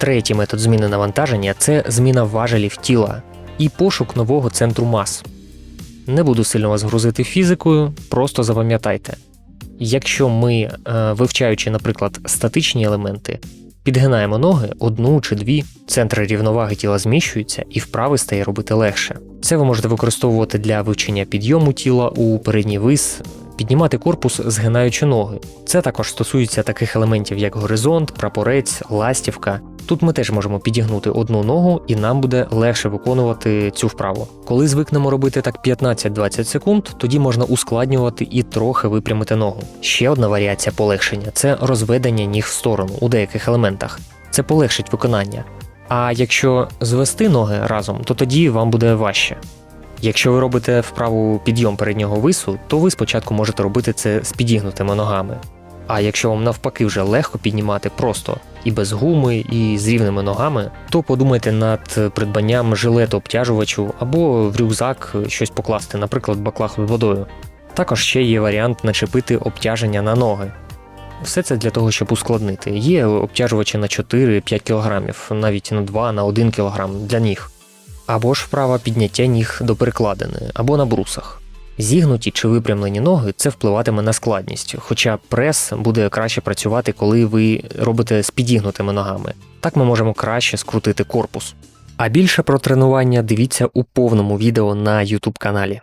Третій метод зміни навантаження це зміна важелів тіла і пошук нового центру мас. Не буду сильно вас грузити фізикою, просто запам'ятайте. Якщо ми, е, вивчаючи, наприклад, статичні елементи, підгинаємо ноги одну чи дві, центри рівноваги тіла зміщуються і вправи стає робити легше. Це ви можете використовувати для вивчення підйому тіла у передній вис, піднімати корпус, згинаючи ноги. Це також стосується таких елементів, як горизонт, прапорець, ластівка. Тут ми теж можемо підігнути одну ногу, і нам буде легше виконувати цю вправу. Коли звикнемо робити так 15-20 секунд, тоді можна ускладнювати і трохи випрямити ногу. Ще одна варіація полегшення це розведення ніг в сторону у деяких елементах. Це полегшить виконання. А якщо звести ноги разом, то тоді вам буде важче. Якщо ви робите вправу підйом переднього вису, то ви спочатку можете робити це з підігнутими ногами. А якщо вам навпаки вже легко піднімати просто і без гуми, і з рівними ногами, то подумайте над придбанням жилету обтяжувачу або в рюкзак щось покласти, наприклад, баклах з водою. Також ще є варіант начепити обтяження на ноги. Все це для того, щоб ускладнити. Є обтяжувачі на 4-5 кг, навіть на 2 на 1 кг для ніг. Або ж вправа підняття ніг до перекладини, або на брусах. Зігнуті чи випрямлені ноги це впливатиме на складність, хоча прес буде краще працювати, коли ви робите з підігнутими ногами. Так ми можемо краще скрутити корпус. А більше про тренування дивіться у повному відео на YouTube каналі.